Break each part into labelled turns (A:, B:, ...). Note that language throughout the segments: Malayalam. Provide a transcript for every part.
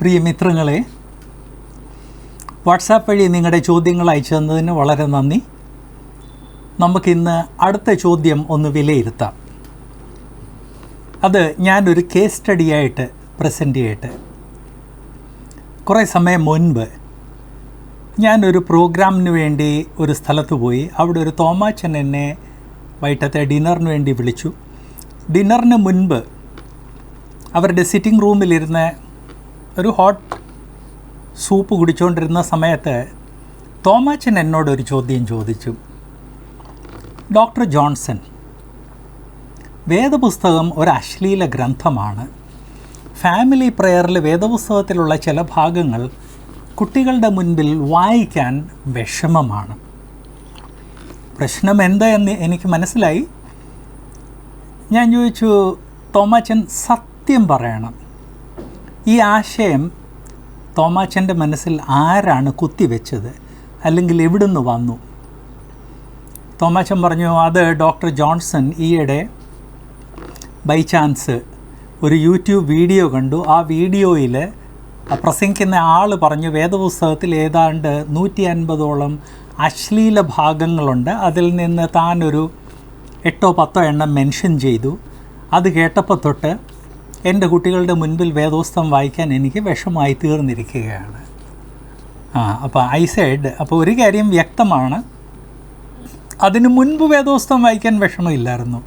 A: പ്രിയ മിത്രങ്ങളെ വാട്സാപ്പ് വഴി നിങ്ങളുടെ ചോദ്യങ്ങൾ അയച്ചു തന്നതിന് വളരെ നന്ദി. നമുക്കിന്ന് അടുത്ത ചോദ്യം ഒന്ന് വിലയിരുത്താം. അത് ഞാനൊരു കേസ് സ്റ്റഡിയായിട്ട് പ്രസന്റ് ചെയ്യട്ടെ. കുറേ സമയം മുൻപ് ഞാനൊരു പ്രോഗ്രാമിന് വേണ്ടി ഒരു സ്ഥലത്ത് പോയി. അവിടെ ഒരു തോമാച്ചൻ എന്നെ വൈകിട്ടത്തെ ഡിന്നറിന് വേണ്ടി വിളിച്ചു. ഡിന്നറിന് മുൻപ് അവരുടെ സിറ്റിംഗ് റൂമിലിരുന്ന് ഒരു ഹോട്ട് സൂപ്പ് കുടിച്ചുകൊണ്ടിരുന്ന സമയത്ത് തോമാച്ചൻ എന്നോടൊരു ചോദ്യം ചോദിച്ചു. ഡോക്ടർ ജോൺസൺ വേദപുസ്തകം ഒരു അശ്ലീല ഗ്രന്ഥമാണ്. ഫാമിലി പ്രെയറിൽ വേദപുസ്തകത്തിലുള്ള ചില ഭാഗങ്ങൾ കുട്ടികളുടെ മുൻപിൽ വായിക്കാൻ വിഷമമാണ്. പ്രശ്നം എന്താ എന്ന് എനിക്ക് മനസ്സിലായി. ഞാൻ ചോദിച്ചു തോമാച്ചൻ സത്യം പറയണം. ഈ ആശയം തോമാച്ചന്റെ മനസ്സിൽ ആരാണ് കുത്തിവെച്ചത്? അല്ലെങ്കിൽ എവിടുന്ന് വന്നു? തോമാച്ചൻ പറഞ്ഞു അത് ഡോക്ടർ ജോൺസൺ ഈയിടെ ബൈ ചാൻസ് ഒരു യൂട്യൂബ് വീഡിയോ കണ്ടു. ആ വീഡിയോയിൽ പ്രസംഗിക്കുന്ന ആൾ പറഞ്ഞു വേദപുസ്തകത്തിൽ ഏതാണ്ട് നൂറ്റി അൻപതോളം അശ്ലീല ഭാഗങ്ങളുണ്ട്. അതിൽ നിന്ന് താനൊരു എട്ടോ പത്തോ എണ്ണം മെൻഷൻ ചെയ്തു. അത് കേട്ടപ്പോൾ തൊട്ട് എന്റെ കുട്ടികളുടെ മുൻപിൽ വേദോസ്തം വായിക്കാൻ എനിക്ക് വിഷമായി തീർന്നിരിക്കുകയാണ്. ആ അപ്പോൾ ഐ സൈഡ് അപ്പോൾ ഒരു കാര്യം വ്യക്തമാണ്. അതിന് മുൻപ് വേദോസ്തം വായിക്കാൻ വിഷമമില്ലായിരുന്നു.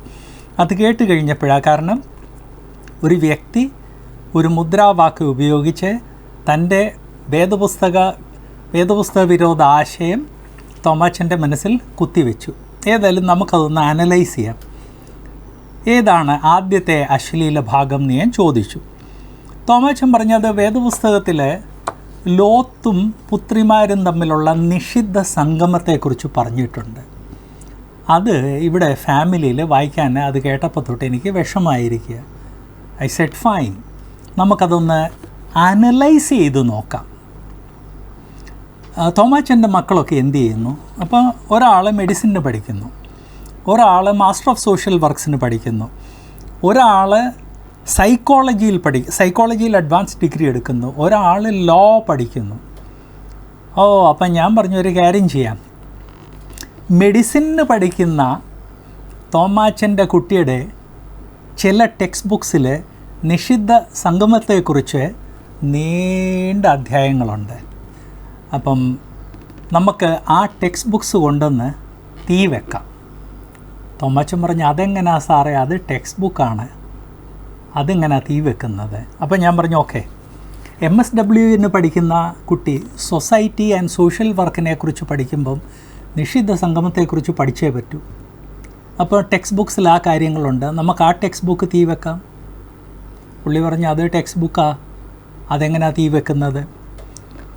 A: അത് കേട്ട് കഴിഞ്ഞപ്പോഴാണ് കാരണം ഒരു വ്യക്തി ഒരു മുദ്രാവാക്ക് ഉപയോഗിച്ച് തന്റെ വേദപുസ്തക വേദപുസ്തക വിരോധ ആശയം തോമാച്ചന്റെ മനസ്സിൽ കുത്തിവെച്ചു. ഏതായാലും നമുക്കതൊന്ന് അനലൈസ് ചെയ്യാം. ഏതാണ് ആദ്യത്തെ അശ്ലീല ഭാഗം എന്ന് ഞാൻ ചോദിച്ചു. തോമാച്ചൻ പറഞ്ഞത് വേദപുസ്തകത്തിൽ ലോത്തും പുത്രിമാരും തമ്മിലുള്ള നിഷിദ്ധ സംഗമത്തെക്കുറിച്ച് പറഞ്ഞിട്ടുണ്ട്. അത് ഇവിടെ ഫാമിലിയിൽ വായിക്കാൻ അത് കേട്ടപ്പോൾ തൊട്ട് എനിക്ക് വിഷമായിരിക്കുക. I said fine. നമുക്കതൊന്ന് അനലൈസ് ചെയ്ത് നോക്കാം. തോമാച്ചന്റെ മക്കളൊക്കെ എന്ത് ചെയ്യുന്നു? അപ്പോൾ ഒരാൾ മെഡിസിന്റെ പഠിക്കുന്നു. ഒരാൾ മാസ്റ്റർ ഓഫ് സോഷ്യൽ വർക്ക്സിന് പഠിക്കുന്നു. ഒരാൾ സൈക്കോളജിയിൽ പഠി സൈക്കോളജിയിൽ അഡ്വാൻസ് ഡിഗ്രി എടുക്കുന്നു. ഒരാൾ ലോ പഠിക്കുന്നു. ഓ അപ്പം ഞാൻ പറഞ്ഞു ഒരു കാര്യം ചെയ്യാം. മെഡിസിന് പഠിക്കുന്ന തോമാച്ചന്റെ കുട്ടിയുടെ ചില ടെക്സ്റ്റ് ബുക്സിൽ നിഷിദ്ധ സംഗമത്തെക്കുറിച്ച് നീണ്ട അധ്യായങ്ങളുണ്ട്. അപ്പം നമുക്ക് ആ ടെക്സ്റ്റ് ബുക്സ് കൊണ്ടുവന്ന് തീ വെക്കാം. തോമാച്ചൻ പറഞ്ഞു അതെങ്ങനെയാ സാറേ? അത് ടെക്സ്റ്റ് ബുക്കാണ് അതെങ്ങനെയാ തീ വെക്കുന്നത്? അപ്പം ഞാൻ പറഞ്ഞു ഓക്കെ. എം എസ് ഡബ്ല്യുവിന് പഠിക്കുന്ന കുട്ടി സൊസൈറ്റി ആൻഡ് സോഷ്യൽ വർക്കിനെ കുറിച്ച് പഠിക്കുമ്പം നിഷിദ്ധ സംഗമത്തെക്കുറിച്ച് പഠിച്ചേ പറ്റൂ. അപ്പോൾ ടെക്സ്റ്റ് ബുക്സിൽ ആ കാര്യങ്ങളുണ്ട്. നമുക്ക് ആ ടെക്സ്റ്റ് ബുക്ക് തീ വെക്കാം. പുള്ളി പറഞ്ഞു അത് ടെക്സ്റ്റ് ബുക്കാ അതെങ്ങനെയാണ് തീ വെക്കുന്നത്?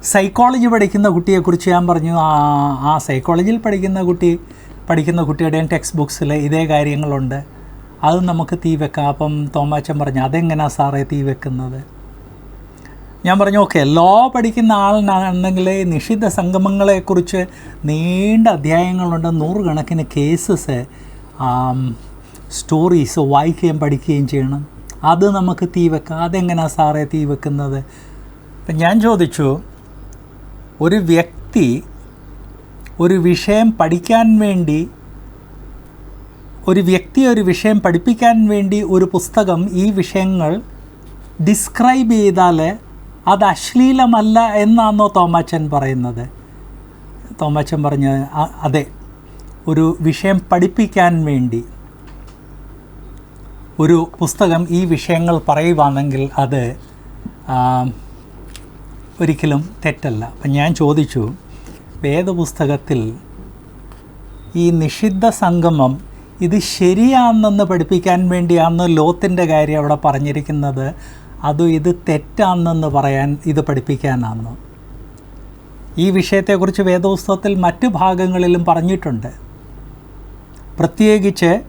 A: സൈക്കോളജി പഠിക്കുന്ന കുട്ടിയെക്കുറിച്ച് ഞാൻ പറഞ്ഞു ആ ആ സൈക്കോളജിയിൽ പഠിക്കുന്ന കുട്ടി പഠിക്കുന്ന കുട്ടിയുടെയും ടെക്സ്റ്റ് ബുക്സിൽ ഇതേ കാര്യങ്ങളുണ്ട്. അത് നമുക്ക് തീ വെക്കാം. അപ്പം തോമാച്ചൻ പറഞ്ഞു അതെങ്ങനെയാണ് സാറേ തീ വെക്കുന്നത്? ഞാൻ പറഞ്ഞു ഓക്കെ ലോ പഠിക്കുന്ന ആളിനാണെങ്കിൽ നിഷിദ്ധ സംഗമങ്ങളെക്കുറിച്ച് നീണ്ട അധ്യായങ്ങളുണ്ട്. നൂറുകണക്കിന് കേസസ് സ്റ്റോറീസ് വായിക്കുകയും പഠിക്കുകയും ചെയ്യണം. അത് നമുക്ക് തീ വെക്കാം. അതെങ്ങനെയാണ് സാറേ തീ വെക്കുന്നത്? ഞാൻ ചോദിച്ചു ഒരു വ്യക്തി ഒരു വിഷയം പഠിക്കാൻ വേണ്ടി ഒരു വ്യക്തി ഒരു വിഷയം പഠിപ്പിക്കാൻ വേണ്ടി ഒരു പുസ്തകം ഈ വിഷയങ്ങൾ ഡിസ്ക്രൈബ് ചെയ്താൽ അത് അശ്ലീലമല്ല എന്നാണോ തോമാച്ചൻ പറയുന്നത്? തോമാച്ചൻ പറഞ്ഞ അതെ ഒരു വിഷയം പഠിപ്പിക്കാൻ വേണ്ടി ഒരു പുസ്തകം ഈ വിഷയങ്ങൾ പറയുവാണെങ്കിൽ അത് ഒരിക്കലും തെറ്റല്ല. അപ്പം ഞാൻ ചോദിച്ചു വേദപുസ്തകത്തിൽ ഈ നിഷിദ്ധ സംഗമം ഇത് ശരിയാണെന്ന് പഠിപ്പിക്കാൻ വേണ്ടിയാണ് ലോത്തിന്റെ കാര്യം അവിടെ പറഞ്ഞിരിക്കുന്നത്. അത് ഇത് തെറ്റാണെന്ന് പറയാൻ ഇത് പഠിപ്പിക്കാനാണ്. ഈ വിഷയത്തെക്കുറിച്ച് വേദപുസ്തകത്തിൽ മറ്റു ഭാഗങ്ങളിലും പറഞ്ഞിട്ടുണ്ട്. പ്രത്യേകിച്ച്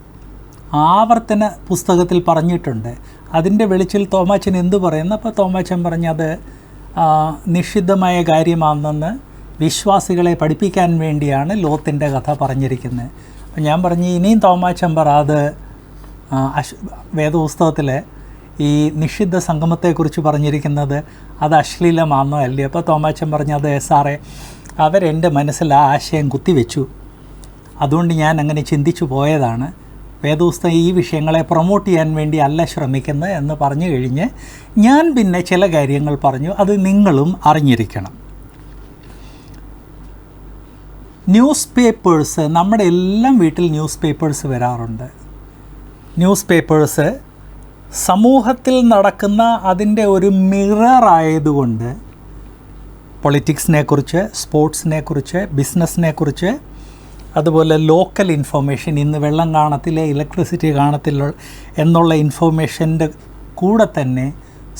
A: ആവർത്തന പുസ്തകത്തിൽ പറഞ്ഞിട്ടുണ്ട്. അതിന്റെ വെളിച്ചിൽ തോമാച്ചൻ എന്തു പറയുന്നു? അപ്പോൾ തോമാച്ചൻ പറഞ്ഞത് നിഷിദ്ധമായ കാര്യമാണെന്ന് വിശ്വാസികളെ പഠിപ്പിക്കാൻ വേണ്ടിയാണ് ലോത്തിന്റെ കഥ പറഞ്ഞിരിക്കുന്നത്. അപ്പം ഞാൻ പറഞ്ഞു ഇനിയും തോമാച്ചമ്പർ അത് അശ് വേദപുസ്തകത്തിൽ ഈ നിഷിദ്ധ സംഗമത്തെക്കുറിച്ച് പറഞ്ഞിരിക്കുന്നത് അത് അശ്ലീലമാണെന്നോ അല്ലേ അപ്പോൾ തോമാച്ചൻ പറഞ്ഞത് സാറേ അവരെന്റെ മനസ്സിൽ ആ ആശയം കുത്തിവെച്ചു. അതുകൊണ്ട് ഞാൻ അങ്ങനെ ചിന്തിച്ചു പോയതാണ്. വേദപുസ്തകം ഈ വിഷയങ്ങളെ പ്രൊമോട്ട് ചെയ്യാൻ വേണ്ടി അല്ല ശ്രമിക്കുന്നത് എന്ന് പറഞ്ഞു കഴിഞ്ഞ് ഞാൻ പിന്നെ ചില കാര്യങ്ങൾ പറഞ്ഞു അത് നിങ്ങളും അറിഞ്ഞിരിക്കണം. ന്യൂസ് പേപ്പേഴ്സ് നമ്മുടെ എല്ലാം വീട്ടിൽ ന്യൂസ് പേപ്പേഴ്സ് വരാറുണ്ട്. ന്യൂസ് പേപ്പേഴ്സ് സമൂഹത്തിൽ നടക്കുന്ന അതിന്റെ ഒരു മിറർ ആയതുകൊണ്ട് പൊളിറ്റിക്സിനെ കുറിച്ച് സ്പോർട്സിനെ കുറിച്ച് ബിസിനസ്സിനെ കുറിച്ച് അതുപോലെ ലോക്കൽ ഇൻഫർമേഷൻ ഇന്ന് വെള്ളം കാണത്തില്ല ഇലക്ട്രിസിറ്റി കാണത്തില്ല എന്നുള്ള ഇൻഫർമേഷന്റെ കൂടെ തന്നെ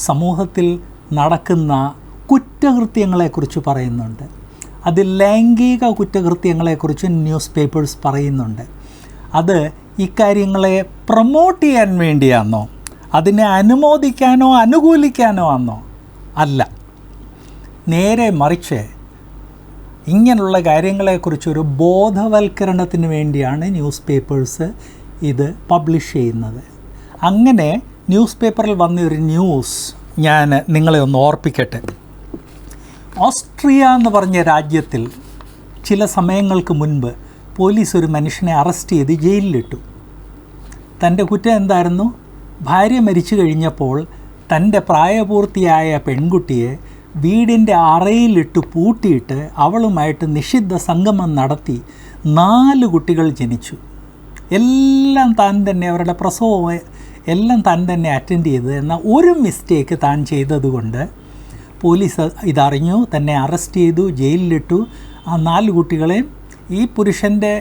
A: സമൂഹത്തിൽ നടക്കുന്ന കുറ്റകൃത്യങ്ങളെക്കുറിച്ച് പറയുന്നുണ്ട്. അത് ലൈംഗിക കുറ്റകൃത്യങ്ങളെക്കുറിച്ച് ന്യൂസ് പേപ്പേഴ്സ് പറയുന്നുണ്ട്. അത് ഇക്കാര്യങ്ങളെ പ്രൊമോട്ട് ചെയ്യാൻ വേണ്ടിയാണോ അതിനെ അനുമോദിക്കാനോ അനുകൂലിക്കാനോ ആണോ അല്ല. നേരെ മറിച്ച് ഇങ്ങനെയുള്ള കാര്യങ്ങളെക്കുറിച്ചൊരു ബോധവൽക്കരണത്തിന് വേണ്ടിയാണ് ന്യൂസ് പേപ്പേഴ്സ് ഇത് പബ്ലിഷ് ചെയ്യുന്നത്. അങ്ങനെ ന്യൂസ് പേപ്പറിൽ വന്നൊരു ന്യൂസ് ഞാൻ നിങ്ങളെ ഒന്ന് ഓർപ്പിക്കട്ടെ. ഓസ്ട്രിയ എന്ന് പറഞ്ഞ രാജ്യത്തിൽ ചില സമയങ്ങൾക്ക് മുൻപ് പോലീസ് ഒരു മനുഷ്യനെ അറസ്റ്റ് ചെയ്ത് ജയിലിലിട്ടു. തന്റെ കുറ്റം എന്തായിരുന്നു? ഭാര്യ മരിച്ചു കഴിഞ്ഞപ്പോൾ തന്റെ പ്രായപൂർത്തിയായ പെൺകുട്ടിയെ വീടിന്റെ അറയിലിട്ട് പൂട്ടിയിട്ട് അവളുമായിട്ട് നിഷിദ്ധ സംഗമം നടത്തി നാല് കുട്ടികൾ ജനിച്ചു. എല്ലാം താൻ തന്നെ അവരുടെ പ്രസവം എല്ലാം താൻ തന്നെ അറ്റൻഡ് ചെയ്തത് എന്നാൽ ഒരു മിസ്റ്റേക്ക് താൻ ചെയ്തതുകൊണ്ട് പോലീസ് ഇതറിഞ്ഞു തന്നെ അറസ്റ്റ് ചെയ്തു ജയിലിലിട്ടു. ആ നാല് കുട്ടികളെയും ഈ പുരുഷന്റെ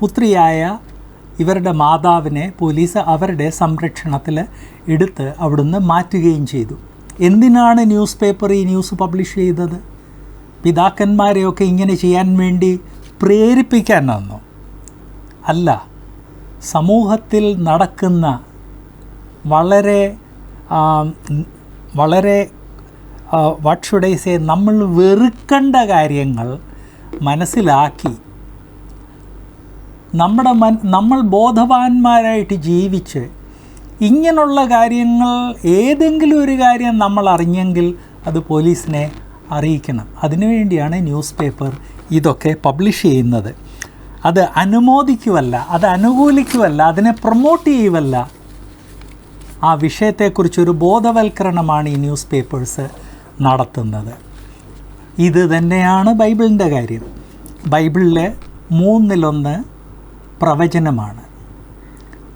A: പുത്രിയായ ഇവരുടെ മാതാവിനെ പോലീസ് അവരുടെ സംരക്ഷണത്തിൽ എടുത്ത് അവിടുന്ന് മാറ്റുകയും ചെയ്തു. എന്തിനാണ് ന്യൂസ് പേപ്പർ ഈ ന്യൂസ് പബ്ലിഷ് ചെയ്തത്? പിതാക്കന്മാരെയൊക്കെ ഇങ്ങനെ ചെയ്യാൻ വേണ്ടി പ്രേരിപ്പിക്കാൻ പ്രേരിപ്പിക്കാനാണോ അല്ല സമൂഹത്തിൽ നടക്കുന്ന വളരെ വളരെ വാട്ട് ഷുഡ് ഐ സേ നമ്മൾ വെറുക്കേണ്ട കാര്യങ്ങൾ മനസ്സിലാക്കി നമ്മുടെ മൻ നമ്മൾ ബോധവാന്മാരായിട്ട് ജീവിച്ച് ഇങ്ങനെയുള്ള കാര്യങ്ങൾ ഏതെങ്കിലും ഒരു കാര്യം നമ്മൾ അറിഞ്ഞെങ്കിൽ അത് പോലീസിനെ അറിയിക്കണം. അതിനുവേണ്ടിയാണ് ന്യൂസ് പേപ്പർ ഇതൊക്കെ പബ്ലിഷ് ചെയ്യുന്നത്. അത് അനുമോദിക്കുവല്ല അത് അനുകൂലിക്കുവല്ല അതിനെ പ്രൊമോട്ട് ചെയ്യുവല്ല. ആ വിഷയത്തെക്കുറിച്ചൊരു ബോധവൽക്കരണമാണ് ഈ ന്യൂസ് പേപ്പേഴ്സ് നടത്തുന്നത്. ഇത് തന്നെയാണ് ബൈബിളിന്റെ കാര്യം. ബൈബിളിലെ മൂന്നിലൊന്ന് പ്രവചനമാണ്.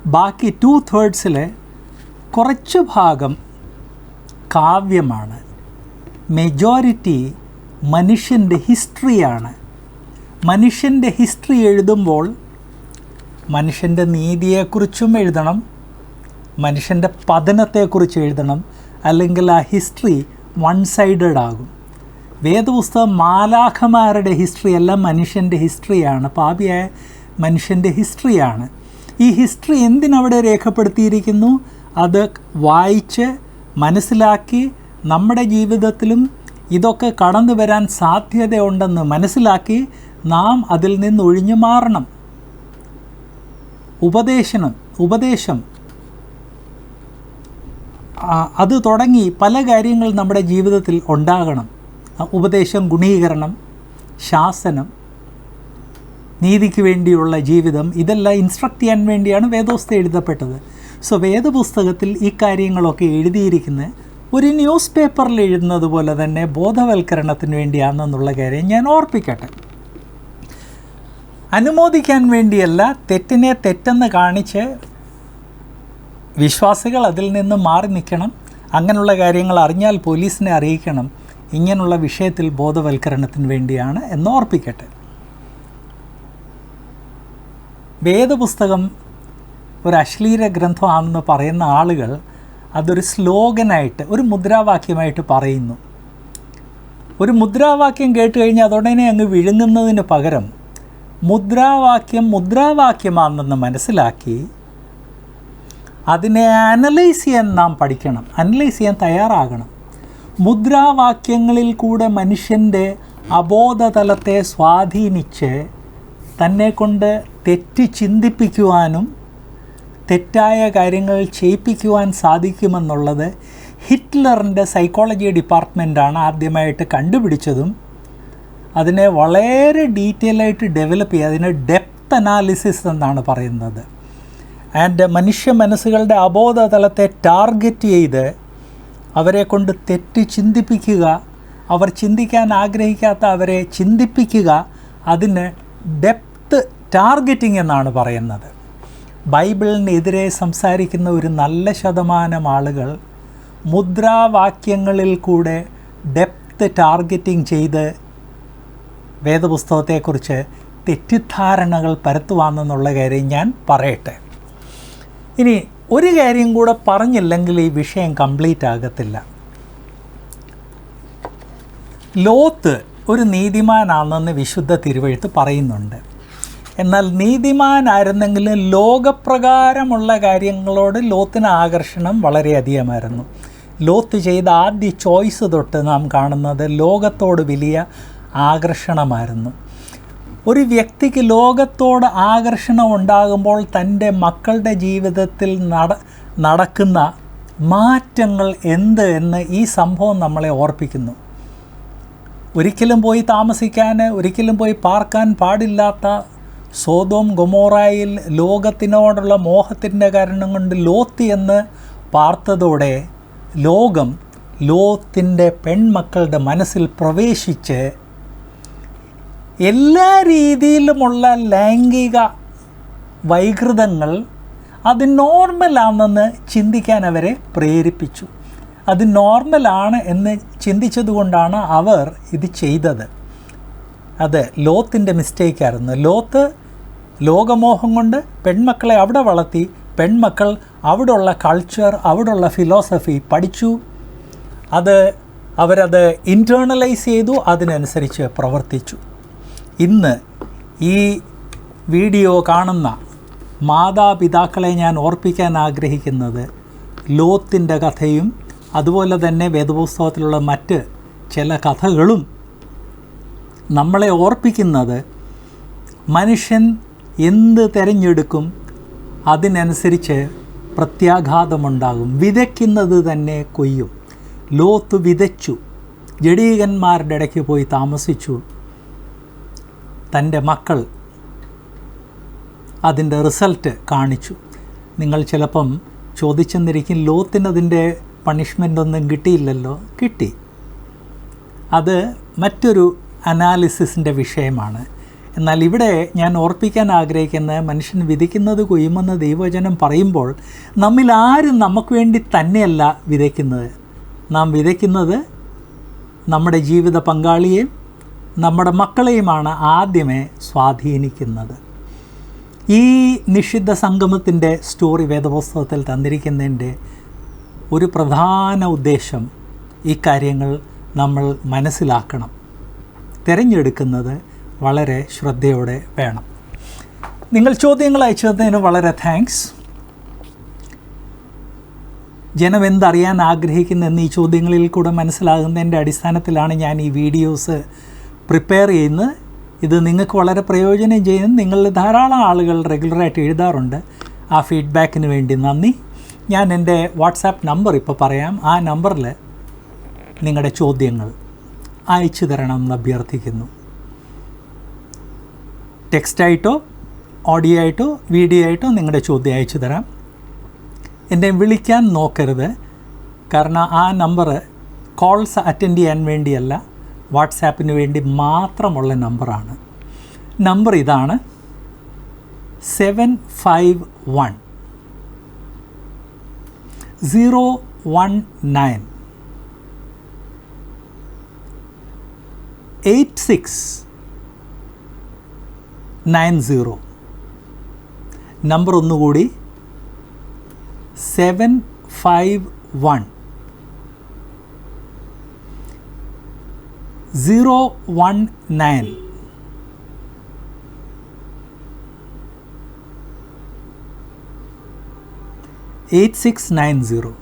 A: ബാക്കി ടു തേർഡ്സിലെ കുറച്ച് ഭാഗം കാവ്യമാണ്. മെജോറിറ്റി മനുഷ്യന്റെ ഹിസ്റ്ററിയാണ്. മനുഷ്യന്റെ ഹിസ്റ്ററി എഴുതുമ്പോൾ മനുഷ്യന്റെ നീതിയെക്കുറിച്ചും എഴുതണം മനുഷ്യന്റെ പതനത്തെക്കുറിച്ച് എഴുതണം അല്ലെങ്കിൽ ആ ഹിസ്റ്ററി വൺ സൈഡഡ് ആകും. വേദപുസ്തകം മാലാഖമാരുടെ ഹിസ്റ്ററി എല്ലാം മനുഷ്യന്റെ ഹിസ്റ്ററിയാണ് പാപിയായ മനുഷ്യന്റെ ഹിസ്റ്ററിയാണ് ഈ ഹിസ്റ്ററി എന്തിനവിടെ രേഖപ്പെടുത്തിയിരിക്കുന്നു? അത് വായിച്ച് മനസ്സിലാക്കി നമ്മുടെ ജീവിതത്തിലും ഇതൊക്കെ കടന്നു വരാൻ സാധ്യതയുണ്ടെന്ന് മനസ്സിലാക്കി നാം അതിൽ നിന്ന് ഒഴിഞ്ഞു മാറണം. ഉപദേശനം ഉപദേശം. അത് തുടങ്ങി പല കാര്യങ്ങൾ നമ്മുടെ ജീവിതത്തിൽ ഉണ്ടാകണം. ഉപദേശം ഗുണീകരണം ശാസനം നീതിക്ക് വേണ്ടിയുള്ള ജീവിതം ഇതെല്ലാം ഇൻസ്ട്രക്ട് ചെയ്യാൻ വേണ്ടിയാണ് വേദോസ്ഥ എഴുതപ്പെട്ടത്. സോ വേദപുസ്തകത്തിൽ ഈ കാര്യങ്ങളൊക്കെ എഴുതിയിരിക്കുന്നത് ഒരു ന്യൂസ് പേപ്പറിൽ എഴുതുന്നത് പോലെ തന്നെ ബോധവൽക്കരണത്തിന് വേണ്ടിയാണെന്നുള്ള കാര്യം ഞാൻ ഓർപ്പിക്കട്ടെ. അനുമോദിക്കാൻ വേണ്ടിയല്ല തെറ്റിനെ തെറ്റെന്ന് കാണിച്ച് വിശ്വാസികൾ അതിൽ നിന്ന് മാറി നിൽക്കണം. അങ്ങനെയുള്ള കാര്യങ്ങൾ അറിഞ്ഞാൽ പോലീസിനെ അറിയിക്കണം. ഇങ്ങനെയുള്ള വിഷയത്തിൽ ബോധവൽക്കരണത്തിന് വേണ്ടിയാണ് എന്ന് ഓർപ്പിക്കട്ടെ. വേദപുസ്തകം ഒരു അശ്ലീല ഗ്രന്ഥമാണെന്ന് പറയുന്ന ആളുകൾ അതൊരു സ്ലോഗനായിട്ട് ഒരു മുദ്രാവാക്യമായിട്ട് പറയുന്നു. ഒരു മുദ്രാവാക്യം കേട്ട് കഴിഞ്ഞാൽ അതോടനെ അങ്ങ് വിഴുങ്ങുന്നതിന് പകരം മുദ്രാവാക്യം മുദ്രാവാക്യമാണെന്ന് മനസ്സിലാക്കി അതിനെ അനലൈസ് ചെയ്യാൻ നാം പഠിക്കണം. അനലൈസ് ചെയ്യാൻ തയ്യാറാകണം. മുദ്രാവാക്യങ്ങളിൽ കൂടെ മനുഷ്യന്റെ അബോധതലത്തെ സ്വാധീനിച്ച് തന്നെക്കൊണ്ട് തെറ്റ് ചിന്തിപ്പിക്കുവാനും തെറ്റായ കാര്യങ്ങൾ ചെയ്യിപ്പിക്കുവാൻ സാധിക്കുമെന്നുള്ളത് ഹിറ്റ്ലറിന്റെ സൈക്കോളജി ഡിപ്പാർട്ട്മെന്റാണ് ആദ്യമായിട്ട് കണ്ടുപിടിച്ചതും അതിനെ വളരെ ഡീറ്റെയിൽ ആയിട്ട് ഡെവലപ്പ് ചെയ്യുക അതിന് ഡെപ്ത് അനാലിസിസ് എന്നാണ് പറയുന്നത്. ആൻഡ് മനുഷ്യ മനസ്സുകളുടെ അബോധതലത്തെ ടാർഗറ്റ് ചെയ്ത് അവരെ കൊണ്ട് തെറ്റ് ചിന്തിപ്പിക്കുക അവർ ചിന്തിക്കാൻ ആഗ്രഹിക്കാത്ത അവരെ ചിന്തിപ്പിക്കുക അതിന് ഡെപ്ത്ത് ടാർഗറ്റിംഗ് എന്നാണ് പറയുന്നത്. ബൈബിളിനെതിരെ സംസാരിക്കുന്ന ഒരു നല്ല ശതമാനം ആളുകൾ മുദ്രാവാക്യങ്ങളിൽ കൂടെ ഡെപ്ത്ത് ടാർഗറ്റിംഗ് ചെയ്ത് വേദപുസ്തകത്തെക്കുറിച്ച് തെറ്റിദ്ധാരണകൾ പരത്തുവാന്നെന്നുള്ള കാര്യം ഞാൻ പറയട്ടെ. ഇനി ഒരു കാര്യം കൂടെ പറഞ്ഞില്ലെങ്കിൽ ഈ വിഷയം കംപ്ലീറ്റ് ആകത്തില്ല. ലോത്ത് ഒരു നീതിമാനാണെന്ന് വിശുദ്ധ തിരുവഴുത്ത് പറയുന്നുണ്ട്. എന്നാൽ നീതിമാനായിരുന്നെങ്കിലും ലോകപ്രകാരമുള്ള കാര്യങ്ങളോട് ലോത്തിന് ആകർഷണം വളരെയധികമായിരുന്നു ലോത്ത് ചെയ്ത ആദ്യ ചോയ്സ് തൊട്ട് നാം കാണുന്നത് ലോകത്തോട് വലിയ ആകർഷണമായിരുന്നു. ഒരു വ്യക്തിക്ക് ലോകത്തോട് ആകർഷണം ഉണ്ടാകുമ്പോൾ തന്റെ മക്കളുടെ ജീവിതത്തിൽ നട നടക്കുന്ന മാറ്റങ്ങൾ എന്ത് എന്ന് ഈ സംഭവം നമ്മളെ ഓർപ്പിക്കുന്നു. ഒരിക്കലും പോയി താമസിക്കാൻ ഒരിക്കലും പോയി പാർക്കാൻ പാടില്ലാത്ത സോതോം ഗൊമോറായിൽ ലോകത്തിനോടുള്ള മോഹത്തിന്റെ കാരണം കൊണ്ട് ലോത്ത് എന്ന് പാർത്തതോടെ ലോകം ലോത്തിന്റെ പെൺമക്കളുടെ മനസ്സിൽ പ്രവേശിച്ച് എല്ലാ രീതിയിലുമുള്ള ലൈംഗിക വൈകൃതങ്ങൾ അത് നോർമലാണെന്ന് ചിന്തിക്കാൻ അവരെ പ്രേരിപ്പിച്ചു. അത് നോർമലാണ് എന്ന് ചിന്തിച്ചതുകൊണ്ടാണ് അവർ ഇത് ചെയ്തത്. അത് ലോത്തിന്റെ മിസ്റ്റേക്കായിരുന്നു. ലോത്ത് ലോകമോഹം കൊണ്ട് പെൺമക്കളെ അവിടെ വളർത്തി പെൺമക്കൾ അവിടുള്ള കൾച്ചർ അവിടുള്ള ഫിലോസഫി പഠിച്ചു. അത് അവരത് ഇന്റേർണലൈസ് ചെയ്തു അതിനനുസരിച്ച് പ്രവർത്തിച്ചു. ഇന്ന് ഈ വീഡിയോ കാണുന്ന മാതാപിതാക്കളെ ഞാൻ ഓർപ്പിക്കാൻ ആഗ്രഹിക്കുന്നത് ലോത്തിന്റെ കഥയും അതുപോലെ തന്നെ വേദപുസ്തകത്തിലുള്ള മറ്റ് ചില കഥകളും നമ്മളെ ഓർപ്പിക്കുന്നത് മനുഷ്യൻ എന്ത് തിരഞ്ഞെടുക്കും അതിനനുസരിച്ച് പ്രത്യാഘാതമുണ്ടാകും. വിതയ്ക്കുന്നത് തന്നെ കൊയ്യും. ലോത്ത് വിതച്ചു. ജഡീകന്മാരുടെ ഇടയ്ക്ക് പോയി താമസിച്ചു. തന്റെ മക്കൾ അതിന്റെ റിസൾട്ട് കാണിച്ചു. നിങ്ങൾ ചിലപ്പം ചോദിച്ചെന്നിരിക്കും ലോത്തിനതിന്റെ പണിഷ്മെന്റ് ഒന്നും കിട്ടിയില്ലല്ലോ. കിട്ടി. അത് മറ്റൊരു അനാലിസിസിന്റെ വിഷയമാണ്. എന്നാൽ ഇവിടെ ഞാൻ ഓർപ്പിക്കാൻ ആഗ്രഹിക്കുന്ന മനുഷ്യൻ വിധിക്കുന്നത് കൊയ്യുമെന്ന് ദൈവവചനം പറയുമ്പോൾ നമ്മിൽ ആരും നമുക്ക് വേണ്ടി തന്നെയല്ല വിതയ്ക്കുന്നത് നാം വിതയ്ക്കുന്നത് നമ്മുടെ ജീവിത പങ്കാളിയെയും നമ്മുടെ മക്കളെയുമാണ് ആദ്യമേ സ്വാധീനിക്കുന്നത്. ഈ നിഷിദ്ധ സംഗമത്തിന്റെ സ്റ്റോറി വേദപുസ്തകത്തിൽ തന്നിരിക്കുന്നതിന്റെ ഒരു പ്രധാന ഉദ്ദേശം ഈ കാര്യങ്ങൾ നമ്മൾ മനസ്സിലാക്കണം. തിരഞ്ഞെടുക്കുന്നത് വളരെ ശ്രദ്ധയോടെ വേണം. നിങ്ങൾ ചോദ്യങ്ങൾ അയച്ചതിന് വളരെ താങ്ക്സ് ജനം എന്തറിയാൻ ആഗ്രഹിക്കുന്നെന്ന് ഈ ചോദ്യങ്ങളിൽ കൂടെ മനസ്സിലാകുന്നതിന്റെ അടിസ്ഥാനത്തിലാണ് ഞാൻ ഈ വീഡിയോസ് പ്രിപ്പയർ ചെയ്യുന്നത് ഇത് നിങ്ങൾക്ക് വളരെ പ്രയോജനം ചെയ്യുന്നു നിങ്ങൾ ധാരാളം ആളുകൾ റെഗുലറായിട്ട് എഴുതാറുണ്ട്. ആ ഫീഡ്ബാക്കിന് വേണ്ടി നന്ദി. ഞാൻ എന്റെ വാട്സാപ്പ് നമ്പർ ഇപ്പോൾ പറയാം. ആ നമ്പറിൽ നിങ്ങളുടെ ചോദ്യങ്ങൾ അയച്ചു തരണം എന്ന് അഭ്യർത്ഥിക്കുന്നു. ടെക്സ്റ്റായിട്ടോ ഓഡിയോ ആയിട്ടോ വീഡിയോ ആയിട്ടോ നിങ്ങളുടെ ചോദ്യം അയച്ചു തരാം. എന്നെ വിളിക്കാൻ നോക്കരുത്. കാരണം ആ നമ്പർ കോൾസ് അറ്റൻഡ് ചെയ്യാൻ വേണ്ടിയല്ല. വാട്സാപ്പിന് വേണ്ടി മാത്രമുള്ള നമ്പറാണ്. നമ്പർ ഇതാണ് seven five one zero one nine eight six nine zero number ഒന്നുകൂടി seven five one zero one nine. Eight six nine zero.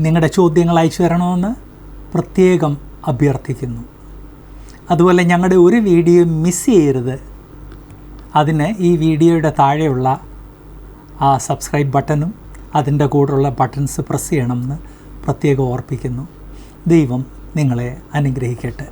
A: നിങ്ങളുടെ ചോദ്യങ്ങൾ അയച്ചു തരണമെന്ന് പ്രത്യേകം അഭ്യർത്ഥിക്കുന്നു. അതുപോലെ ഞങ്ങളുടെ ഒരു വീഡിയോ മിസ് ചെയ്യരുത്. അതിന് ഈ വീഡിയോയുടെ താഴെയുള്ള ആ സബ്സ്ക്രൈബ് ബട്ടണും അതിന്റെ കൂടെയുള്ള ബട്ടൺസ് പ്രസ് ചെയ്യണമെന്ന് പ്രത്യേകം ഓർപ്പിക്കുന്നു. ദൈവം നിങ്ങളെ അനുഗ്രഹിക്കട്ടെ.